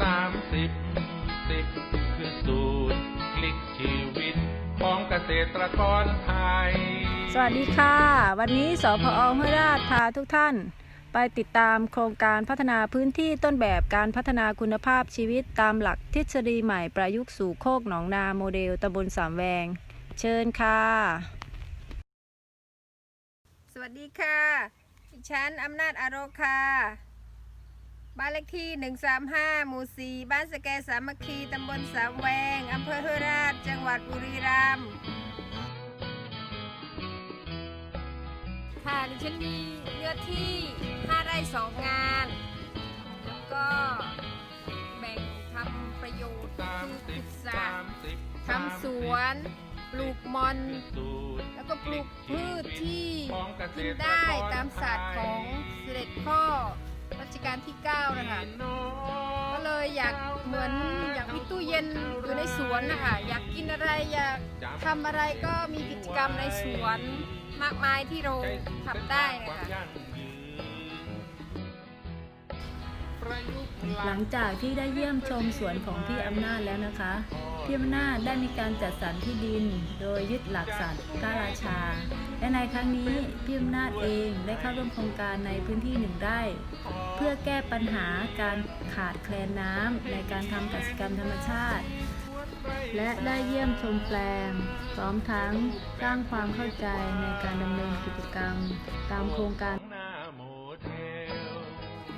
สามสิบสิบคือสูตรคลิกชีวิต ของเกษตรกรไทย สวัสดีค่ะ วันนี้สพอห้วยราชพาทุกท่าน ไปติดตามโครงการพัฒนาพื้นที่ต้นแบบการพัฒนาคุณภาพชีวิตตามหลักทฤษฎีใหม่ประยุกต์สู่โคกหนองนาโมเดลตำบลสามแวง เชิญค่ะ สวัสดีค่ะ ฉันอำนาจอโรคค่ะ บ้านเลขที่ 135 หมู่ 4 บ้านสแกสามัคคี ตำบลสามแวง อำเภอห้วยราช จังหวัดบุรีรัมย์ ค่ะดิฉันมีเนื้อที่ 5 ไร่2งาน แล้วก็แบ่งทำประโยชน์สามคือสิขุบดสระสามสิบทำสวน ปลูกมอนสูตรแล้วก็ปลูกพืชที่ของเกษกินตรได้กรตามศาสตร์ของเสด็จพ่อรั ชกาลที่ 9 นะคะ ก็เลยอยากเหมือนอยากมีตู้เย็นอยู่ในสวนนะคะ อยากกินอะไรอยากทำอะไรก็มีกิจกรรมในสวนมากมายที่เราทำได้นะคะหลังจากที่ได้เยี่ยมชมสวนของพี่อำนาจแล้วนะคะ พี่อำนาจได้มีการจัดสรรที่ดิน โดยยึดหลักสัตว์ก้าราชา และในครั้งนี้พี่อำนาจเองได้เข้าร่วมโครงการในพื้นที่หนึ่งไร่เพื่อแก้ปัญหาการขาดแคลนน้ำในการทำกสิกรรมธรรมชาติ และได้เยี่ยมชมแปลงพร้อมทั้งสร้างความเข้าใจในการดำเนินกิจกรรม ตามโครงการหน้าโมเทล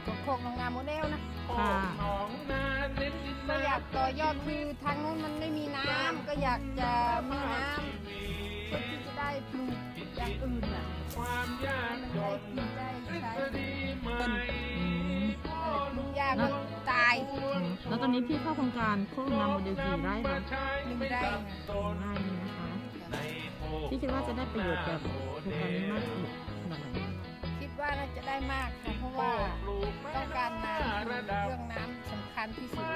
ของโคกโรงงานโมเดลนะค่ะหนองนาเน้นดินก็อยากต่อยอดคือทางนู้นมันไม่มีน้ำก็อยากจะมีน้ำเพื่อที่จะได้ปลูก อย่างอื่นอะความยากมันจนกินได้ทฤใช้ษฎีใหม่ลูกยาก็ตายแล้วตอนนี้พี่เข้าโครงการโคกนาโมเดลกี่ไร่คะหนึ่งไร่ไร่นึงนะคะพี่คิดว่าจะได้ประโยชน์กับโครงการนี้มากอีกขนาดไหนคิดว่าน่าจะได้มากค่ะเพราะว่าต้องการน้ำคือเรื่องน้ำสำคัญที่สุด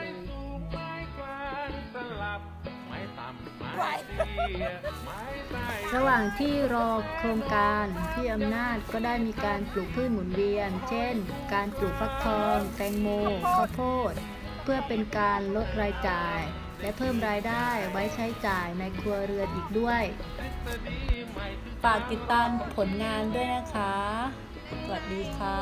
ไม้เตี้ยไม้ใต้ระหว่างที่รอโครงการพี่อำนาจก็ได้มีการปลูกพืชหมุนเวียน เช่น การปลูกฟักทอง แตงโม ข้าวโพด เพื่อเป็นการลดรายจ่าย และเพิ่มรายได้ไว้ใช้จ่ายในครัวเรือนอีกด้วย ฝากติดตามผลงานด้วยนะคะ สวัสดีค่ะ